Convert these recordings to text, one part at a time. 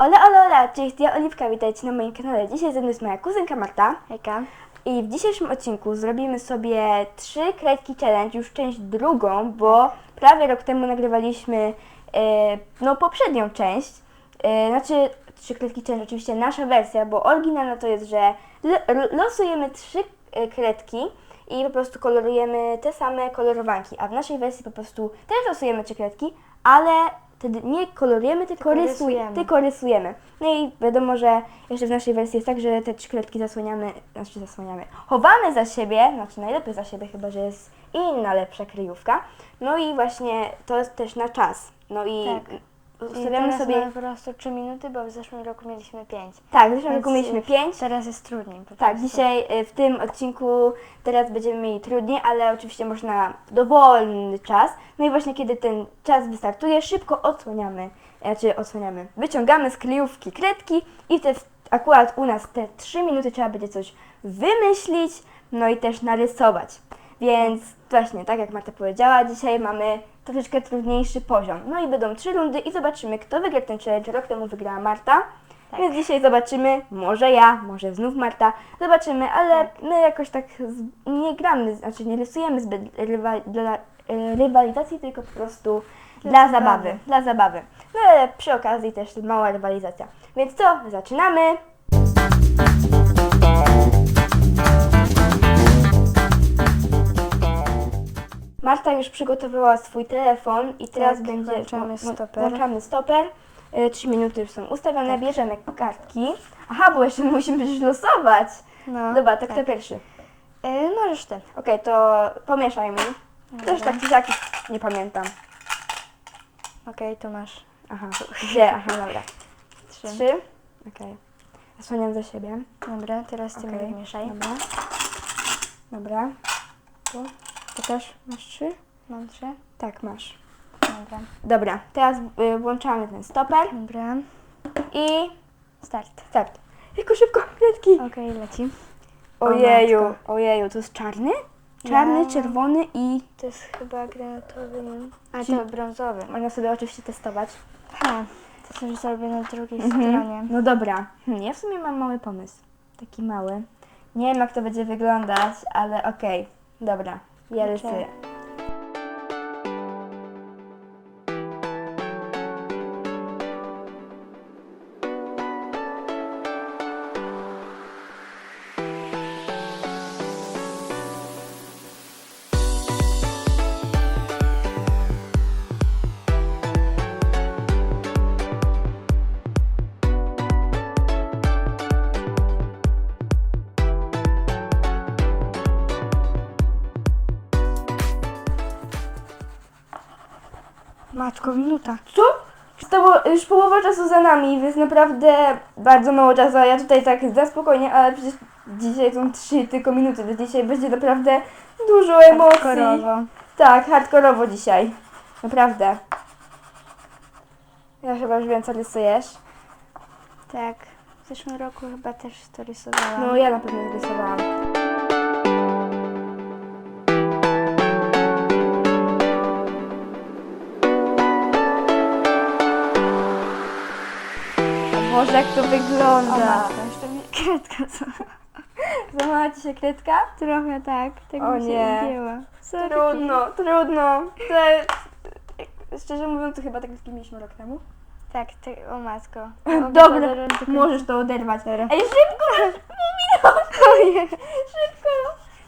Ola, ola, ola, cześć, ja Oliwka, witajcie na moim kanale. Dzisiaj ze mną jest moja kuzynka Marta. Hejka. I w dzisiejszym odcinku zrobimy sobie trzy kredki challenge, już część drugą, bo prawie rok temu nagrywaliśmy e, no poprzednią część. E, znaczy trzy kredki challenge, oczywiście nasza wersja, bo oryginalna to jest, że losujemy trzy e, kredki i po prostu kolorujemy te same kolorowanki, a w naszej wersji po prostu też losujemy trzy kredki, ale wtedy nie kolorujemy, tylko, Tylko rysuj- rysujemy. tylko rysujemy. No i wiadomo, że jeszcze w naszej wersji jest tak, że te trzy kredki zasłaniamy, znaczy zasłaniamy, chowamy za siebie, znaczy najlepiej za siebie, chyba że jest inna lepsza kryjówka. No i właśnie to jest też na czas. No i Tak. Ustawiamy sobie. po prostu 3 minuty, bo w zeszłym roku mieliśmy 5. Tak, w zeszłym roku mieliśmy y, pięć. Teraz jest trudniej. Po Tak, prostu. dzisiaj y, w tym odcinku teraz będziemy mieli trudniej, ale oczywiście można dowolny czas. No i właśnie kiedy ten czas wystartuje, szybko odsłaniamy, znaczy odsłaniamy, wyciągamy z kryjówki kredki i te, akurat u nas te 3 minuty trzeba będzie coś wymyślić, no i też narysować. Więc właśnie, tak jak Marta powiedziała, dzisiaj mamy troszeczkę trudniejszy poziom. No i będą trzy rundy i zobaczymy, kto wygra ten challenge. Rok temu wygrała Marta. Tak. Więc dzisiaj zobaczymy, może ja, może znów Marta, zobaczymy, ale my jakoś tak nie gramy, znaczy nie rysujemy zbyt rywa, dla, e, rywalizacji, tylko po prostu dla, Dla zabawy. zabawy. dla zabawy. No ale przy okazji też mała rywalizacja. Więc co, zaczynamy! Marta już przygotowała swój telefon i teraz Tak, będzie włączamy włą- stoper. Włączamy stoper. Y, Trzy minuty już są ustawione, bierzemy kartki. Aha, bo jeszcze musimy już losować. No, Dobra, tak, tak. to pierwszy. Y, możesz ty. Okej, to pomieszaj mi. Też tak siak nie pamiętam. Okej, to masz Aha, gdzie? Aha, dobra. 3. Trzy. Okej. Zasłaniam za siebie. Dobra, teraz ty Okej, mi wymieszaj. Dobra. Dobra. Tu. Też masz trzy? Mam 3. Tak, masz. Dobra. Dobra, teraz y, włączamy ten stoper Dobra. i Start. start. Tylko szybko, kredki. Okej, leci. Ojeju, matko. ojeju, to jest czarny? Czarny, Ja. czerwony i To jest chyba granatowy, nie? A Czyli- to brązowy. można sobie oczywiście testować. Ha, to też zrobię na drugiej Mhm. stronie. No dobra, Hmm, ja w sumie mam mały pomysł. Taki mały. Nie wiem jak to będzie wyglądać, ale okej. Dobra, ja Okej. rysuję. Matko, minuta. Co? Zostało już połowa czasu za nami, więc naprawdę bardzo mało czasu, a ja tutaj tak za spokojnie, ale przecież dzisiaj są trzy tylko minuty, więc dzisiaj będzie naprawdę dużo emocji. Hardkorowo. Tak, hardkorowo dzisiaj. Naprawdę. Ja chyba już wiem, co rysujesz. Tak. W zeszłym roku chyba też to rysowałam. No, ja na pewno rysowałam. Boże, jak to O wygląda. matko, jeszcze mi kredka? Złamała ci się kredka? Trochę tak. Tak O mi się nie. zdjęła. Sorry. Trudno, trudno. To, szczerze mówiąc, to chyba tak mieliśmy rok temu. Tak, ty, o matko. Dobra, Obiadam tylko- możesz to oderwać. Dobra. Ej, szybko! Mówiłam! Szybko!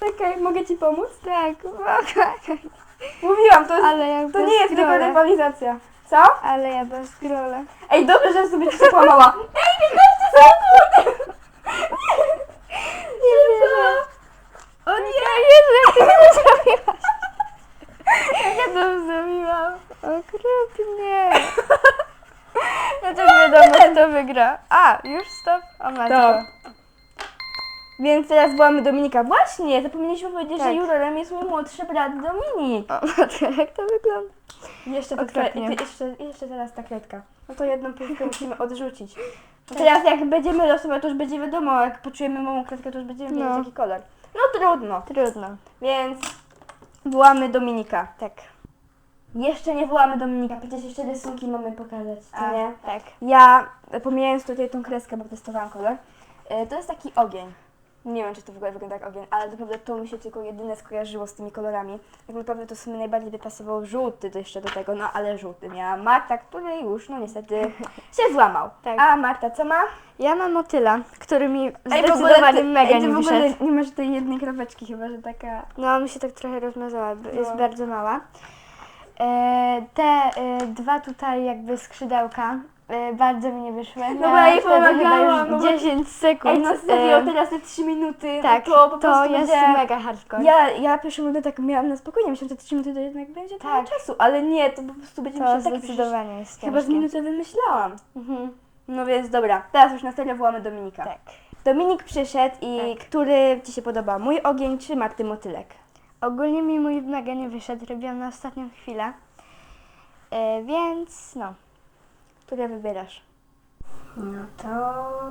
Czekaj, mogę ci pomóc? Tak, mogę. Mówiłam, to, jest, Ale to nie jest tylko rywalizacja. Co? Ale ja bez grole. Ej, dobrze, że sobie cię kłamała. Ej, 15 sekund! Nie Szybko! O nie! Jezu, jak ty to zrobiłaś? Jak ja to zrobiłam? Okropnie. Ja też wiadomo, kto wygra. A, już stop. O matko. To. Więc teraz wołamy Dominika. Właśnie, zapomnieliśmy powiedzieć, że Tak. jurorem jest mój młodszy brat Dominik. O matko, jak to wygląda? Jeszcze, to Okropnie. ty, jeszcze, jeszcze teraz ta kredka. No to jedną kredkę musimy odrzucić. No teraz jak będziemy losować, to już będzie wiadomo, jak poczujemy małą kredkę, to już będziemy wiedzieć No. jaki kolor. No trudno. Trudno. Więc wołamy Dominika. Tak. Jeszcze nie wołamy Dominika, przecież jeszcze rysunki mamy pokazać, co A, nie? tak. Ja, pomijając tutaj tą kreskę, bo testowałam kolor, e, to jest taki ogień. Nie wiem, czy to w ogóle wygląda jak ogień, ale naprawdę to mi się tylko jedyne skojarzyło z tymi kolorami. Tak naprawdę to w sumie najbardziej by pasował żółty to jeszcze do tego, no ale żółty miała Marta, który już, no niestety, się złamał. Tak. A Marta co ma? Ja mam motyla, który mi Ej, w ogóle zdecydowanie ty- mega ej, ty nie w ogóle wyszedł. nie masz tej jednej kropeczki chyba, że taka... No, mi się tak trochę rozmazała, b- jest No. bardzo mała. E, te e, dwa tutaj jakby skrzydełka e, bardzo mi nie wyszły. bo ja jej pomagałam, już no bo- 10 sekund. Ej, no serio, E, teraz te 3 minuty, tak, to po to prostu jest będzie... mega hardcore. Ja, ja pierwszą rundę tak miałam na spokojnie, myślałam, że te 3 minuty to jednak będzie trochę Tak. czasu, ale nie, to po prostu będzie mi to się tak zdecydowanie jest Chyba z ciężkie. minutę wymyślałam. Mhm. No więc dobra, teraz już na serio wołamy Dominika. Tak. Dominik przyszedł i Tak. który Ci się podoba? Mój ogień czy Marty Motylek? Ogólnie mi mój mega nie wyszedł, robiłam na ostatnią chwilę. E, więc no. Który wybierasz? No to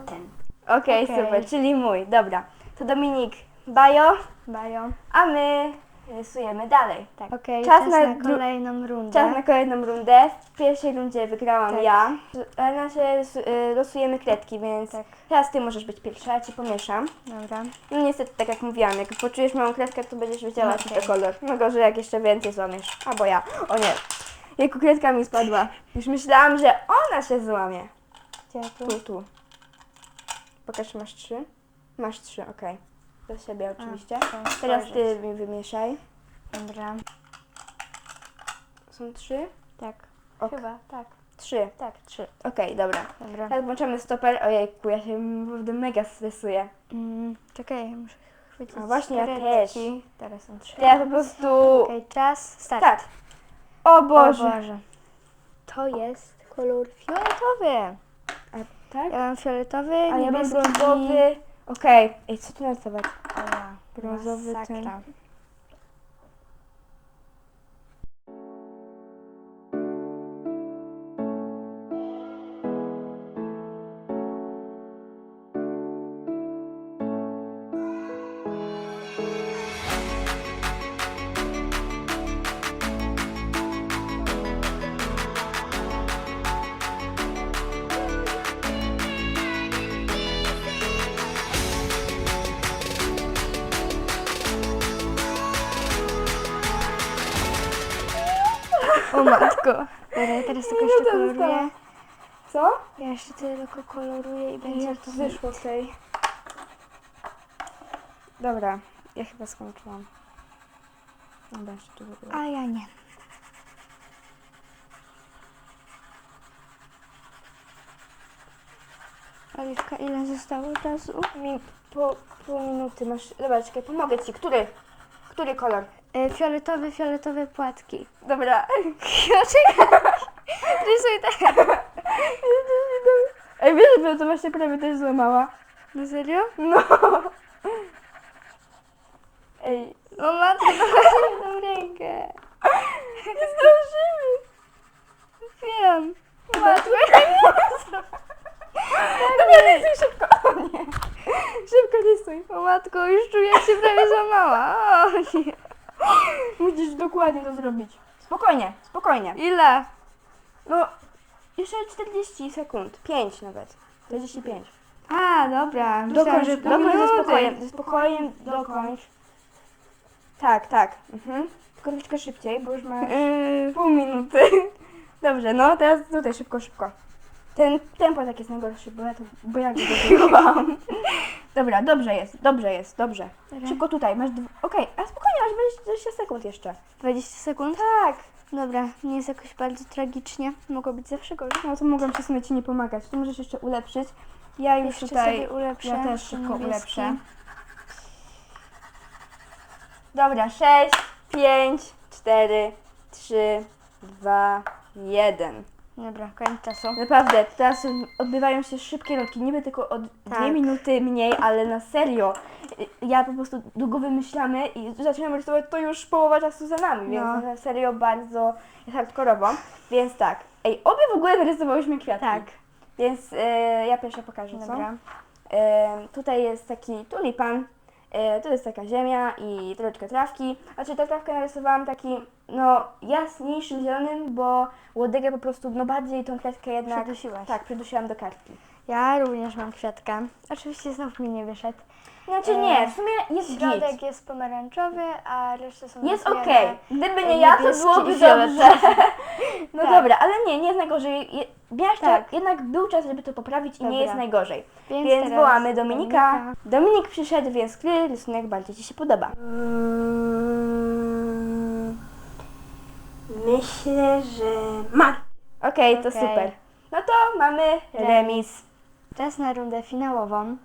ten. Okej, Okej. super, czyli mój, dobra. To Dominik Bajo, Bajo. a my rysujemy dalej. Tak. Okej, Czas na dru- kolejną rundę. Czas na kolejną rundę. W pierwszej rundzie wygrałam Tak. ja. A na razie rys- y, losujemy kredki, więc Tak. teraz Ty możesz być pierwsza, ja Ci pomieszam. Dobra. No niestety, tak jak mówiłam, jak poczujesz małą kredkę, to będziesz wiedziała, czy to Okej. kolor. No gorzej, jak jeszcze więcej złamiesz. Albo ja. O nie. Jejku, kredka mi spadła. Już myślałam, że ona się złamie. Gdzie tu? Tu, tu. Pokaż, masz trzy? Masz trzy, okej. Do siebie oczywiście. chcę Teraz spojrzeć. Ty mi wymieszaj. Dobra. Są trzy? Tak. Ok. Chyba, tak. Trzy. Tak, trzy. Okej, dobra. Dobra. Teraz włączamy stoper. Ojejku, ja się naprawdę mega stresuję. Mm, czekaj, muszę chwycić A właśnie, ja kredki. Teraz są trzy. Teraz po prostu... Okej, czas, start. Tak. O O Boże. Boże. To jest kolor fioletowy. A, tak? Ja mam fioletowy, A ja mam niebieski. brązowy. Okej. Ej, co tu narysować? O Brązowy masakra. O matko. Dobra, teraz tylko jeszcze koloruję. zostało? Co? Ja jeszcze tylko koloruję i będzie Jak to wyszło tej. Dobra, ja chyba skończyłam. Dobra, jeszcze tu. A ja nie. Oliwka, ile zostało czasu? Mi po pół minuty masz. Dobra, czekaj, pomogę ci. Który? Który kolor? E, fioletowe, fioletowe płatki. Dobra. Czekaj. Rysuj tak. Ej, wiesz, że to właśnie prawie też złamała. No serio? No. Ej, O matko, no tą rękę. nie zdążymy. Wiem. Matko, Dobra, rysuj szybko. O nie. Szybko rysuj. O matko, już czuję, jak się prawie złamała. O nie. Musisz dokładnie to zrobić. Spokojnie, spokojnie. Ile? No, jeszcze 40 sekund. 5 nawet. 45. A, dobra. Myślałam, Dokończ, że pół dokończ ze minuty. spokojem. Ze spokojem dokończ. Tak, tak. Mhm. Tylko troszeczkę szybciej, bo już masz Yy, pół minuty. Dobrze, no teraz tutaj szybko, szybko. Ten tempo tak jest najgorszy, bo ja to, bo ja go. Dobra, dobrze jest, dobrze jest, dobrze. Szybko tutaj, masz dw... Okej, a spokojnie, masz 20 sekund jeszcze. 20 sekund? Tak. Dobra, nie jest jakoś bardzo tragicznie. Mogło być zawsze gorzej. No to mogłam ci w sumie ci nie pomagać. Tu możesz jeszcze ulepszyć. Ja już Jeszcze tutaj... sobie ulepszę. Ja też szybko niebieski. ulepszę. Dobra, 6, 5, 4, 3, 2, 1. Dobra, koniec czasu. Naprawdę, teraz odbywają się szybkie rundki, niby tylko o dwie Tak. minuty mniej, ale na serio. Ja po prostu długo wymyślamy i zaczynamy rysować, to już połowa czasu za nami, więc No. na serio bardzo hardkorowo. Więc tak, ej, obie w ogóle narysowałyśmy kwiatki. Tak. Więc e, ja pierwsza pokażę, co? Dobra. E, tutaj jest taki tulipan, e, tu jest taka ziemia i troszeczkę trawki. Znaczy tę trawkę narysowałam taki no, jaśniejszym zielonym, bo łodygę po prostu, no bardziej tą kredkę jednak... Przydusiłaś. Tak, przydusiłam do kartki. Ja również mam kwiatka. Oczywiście znów mi nie wyszedł. Znaczy E, nie, w sumie jest Środek git. jest pomarańczowy, a reszta są Jest okej. Gdyby nie e, ja, to byłoby dobrze. No Tak. dobra, ale nie, nie jest najgorzej. Miałaś Tak. tak. jednak był czas, żeby to poprawić i nie Dobra. jest najgorzej. Więc Więc, wołamy Dominika. Dominika. Dominik przyszedł, więc który rysunek bardziej Ci się podoba? Myślę, że ma. Okej, to Okej. super. No to mamy remis. Czas na rundę finałową,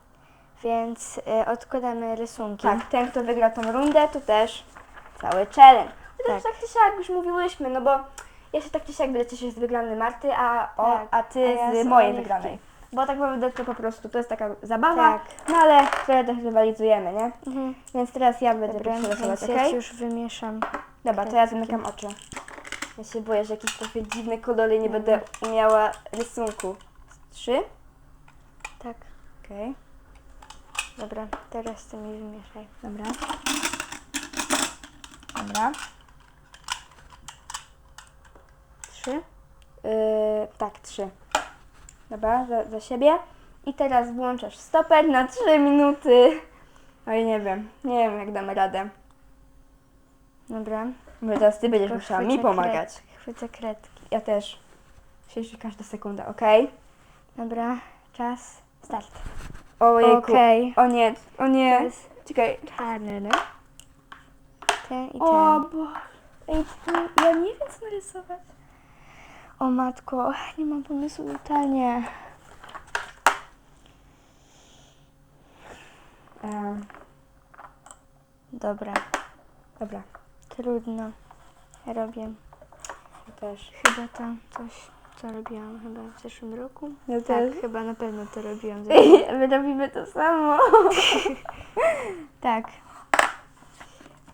więc y, odkładamy rysunki. Tak, ten kto wygra tą rundę, to też cały challenge. Chociaż Tak. tak czy siak już mówiłyśmy, no bo ja się tak czy siak będę cieszyć z wygranej Marty, a, o, Tak, a ty a ja z z mojej Oliwki. wygranej. Bo tak naprawdę to po prostu to jest taka zabawa, Tak. no ale trochę też rywalizujemy, nie? Mhm. Więc teraz ja będę Dobra, pierwszy rysować, więc okej? już wymieszam. Dobra, to ja zamykam oczy. Ja się boję, że jakieś trochę dziwne kolory nie będę umiała rysunku. Trzy? Tak, Okej, dobra, teraz ty mi wymieszaj. dobra. Dobra. Trzy? Yy, tak, trzy. Dobra, za, za siebie. I teraz włączasz stoper na trzy minuty. Oj, nie wiem, nie wiem jak damy radę. Dobra. Może teraz ty będziesz musiała mi Chwycę pomagać. Kred, chwycę kredki. Ja też. Się każda sekunda, okej? Dobra, czas, start. Ojejku. Okej. O nie, o nie. Jest Czekaj. czarny, no. Ten i O ten. bo. Ej, ja nie wiem co narysować. O matko, nie mam pomysłu totalnie. Dobra, dobra, trudno. Robię ja też. chyba to coś, co robiłam chyba w zeszłym roku. Ja Tak, też. chyba na pewno to robiłam. w zeszłym my robimy to samo. Tak.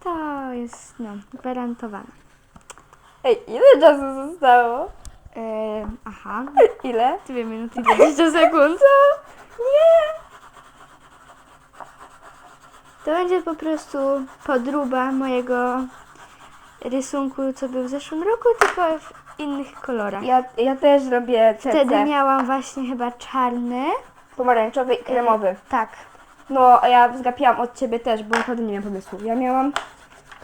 To jest, no, gwarantowane. Ej, ile czasu zostało? Yy, aha, Ile? 2 minuty i 20 sekund. Nie. To będzie po prostu podróba mojego rysunku, co był w zeszłym roku, tylko w innych kolorach. Ja, ja też robię Wtedy serce. miałam właśnie chyba czarny. Pomarańczowy i kremowy. Tak. No, a ja zgapiłam od ciebie też, bo naprawdę nie miałam pomysłu. Ja miałam...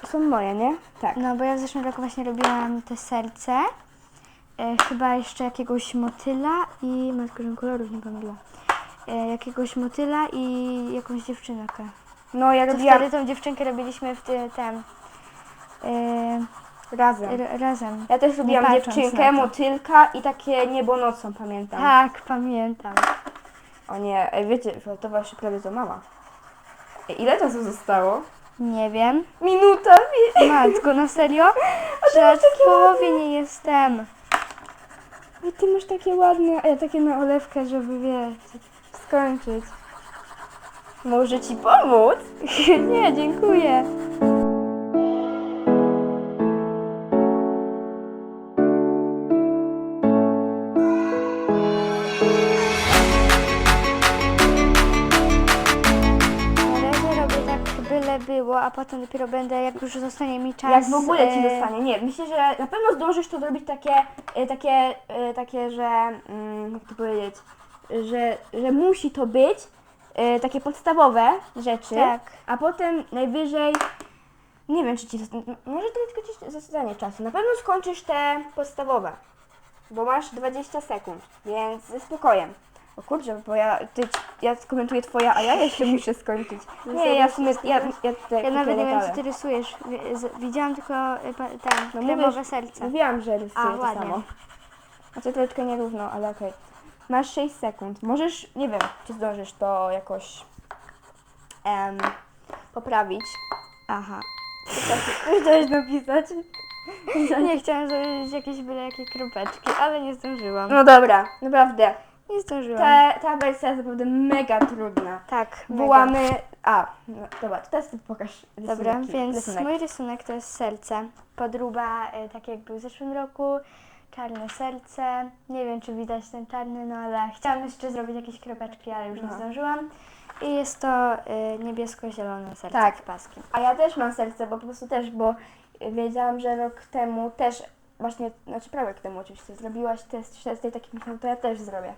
To są moje, nie? Tak. No bo ja w zeszłym roku właśnie robiłam te serce. E, chyba jeszcze jakiegoś motyla i... Matko, żebym kolorów nie pomyliła. E, jakiegoś motyla i jakąś dziewczynkę. No, ja To robiłam wtedy tą dziewczynkę robiliśmy w ty, tym... E, razem. r- razem. Ja też lubiłam patrząc dziewczynkę, na to. motylka i takie niebo nocą, pamiętam. Tak, pamiętam. O nie, ej, wiecie, to właśnie prawie to mama. Ej, ile czasu zostało? Nie wiem. Minuta, mi... Matko, na serio? Że masz w takie połowie nie jestem. Ej, ty masz takie ładne, ja takie na olewkę, żeby wiesz, skończyć. Może ci pomóc? nie, dziękuję. A potem dopiero będę, jak już zostanie mi czas... Jak w ogóle ci e, zostanie? Nie, myślę, że na pewno zdążysz to zrobić takie, e, takie, e, takie, że, mm, jak to powiedzieć, że, że musi to być e, takie podstawowe rzeczy, Tak. a potem najwyżej, nie wiem, czy ci, zosta- m- może to tylko ci zostanie czasu, na pewno skończysz te podstawowe, bo masz 20 sekund, więc ze spokojem. O kurczę, bo ja, ty, ja skomentuję twoja, a ja jeszcze muszę skończyć. Nie, ja w sumie, ja, ja, ja, Ja nawet nie wiem, co ty rysujesz. Wi- z- Widziałam tylko e, pa- ten, No kremowe serce. Mówiłam, że rysuję A, to ładnie. samo. Znaczy troszeczkę nierówno, ale okej. Masz 6 sekund. Możesz, nie wiem, czy zdążysz to jakoś em, poprawić. Aha. Już dałeś napisać? Nie chciałam zrobić jakieś byle jakie kropeczki, ale nie zdążyłam. No dobra, naprawdę. Nie zdążyłam. Ta, ta wersja jest naprawdę mega trudna. Tak, mega. Byłamy... A, no, dobra, to teraz ty pokaż rysunek. Dobra, więc rysunek. mój rysunek to jest serce. Podróba, y, tak jak był w zeszłym roku. Czarne serce. Nie wiem, czy widać ten czarny, no ale chciałam jeszcze zrobić jakieś kropeczki, ale już nie No. zdążyłam. I jest to y, niebiesko-zielone serce Tak. z paskiem. A ja też mam serce, bo po prostu też, bo wiedziałam, że rok temu też, właśnie, znaczy prawie rok temu oczywiście, zrobiłaś test 16 takich myślałam, to ja też zrobię.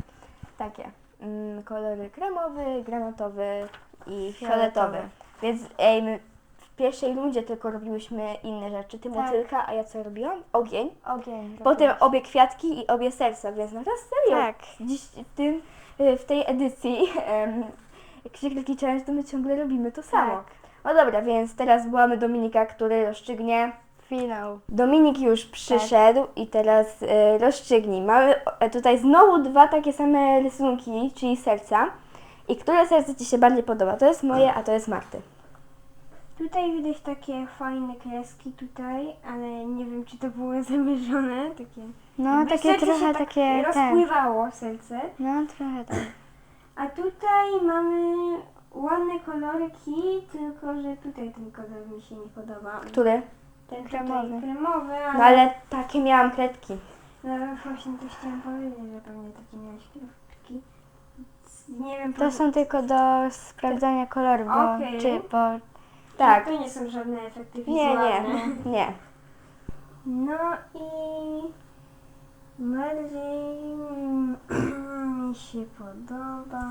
Takie. Mm, kolory kremowy, granatowy i fioletowy. Fioletowy. Więc ej, my w pierwszej rundzie tylko robiłyśmy inne rzeczy. Ty Tak. motylka, a ja co robiłam? Ogień. Ogień. Potem robiłaś. obie kwiatki i obie serca, więc na teraz serio. Tak. Dziś w, tym, y, w tej edycji um, Krzykliki Challenge to my ciągle robimy to samo. Tak. No dobra, więc teraz wołamy Dominika, który rozstrzygnie. Finał. Dominik już przyszedł i teraz y, rozstrzygnij. Mamy e, tutaj znowu dwa takie same rysunki, czyli serca. I które serce Ci się bardziej podoba? To jest moje, a to jest Marty. Tutaj widać takie fajne kreski tutaj, ale nie wiem czy to było zamierzone. Takie, No, jakby takie serce trochę tak takie, tak. rozpływało serce. No, trochę tak. A tutaj mamy ładne kolorki, tylko że tutaj ten kolor mi się nie podoba. Który? Ten Kremowy. Kremowy, ale, No ale takie miałam kredki. no właśnie to chciałam powiedzieć, że pewnie takie miałeś kredki. Nie wiem, To są tylko do sprawdzania koloru, bo, Okej. czy, bo Tak. To nie są żadne efekty Nie, wizualne. nie, nie. No i bardziej mi się podoba.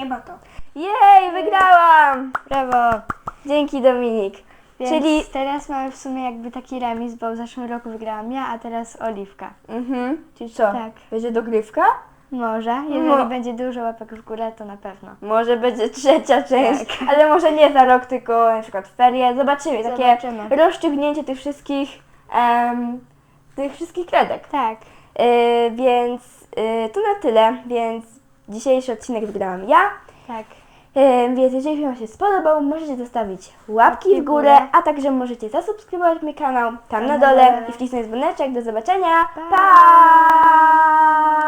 Chyba to. Jej, wygrałam! brawo. Dzięki Dominik. Więc Czyli teraz mamy w sumie jakby taki remis, bo w zeszłym roku wygrałam ja, a teraz Oliwka. Mhm. Czyli co? Tak. Będzie dogrywka? Może, jeżeli No. będzie dużo łapek w górę, to na pewno. Może będzie trzecia część, Tak. ale może nie za rok, tylko na przykład ferie. Zobaczymy. Takie Zobaczymy. rozstrzygnięcie tych wszystkich, em, tych wszystkich kredek. Tak. Yy, więc yy, to na tyle, więc dzisiejszy odcinek wygrałam ja. Tak. Yy, więc jeżeli Wam się spodobał, możecie zostawić łapki w górę, a także możecie zasubskrybować mój kanał tam na dole i wcisnąć dzwoneczek. Do zobaczenia. Pa!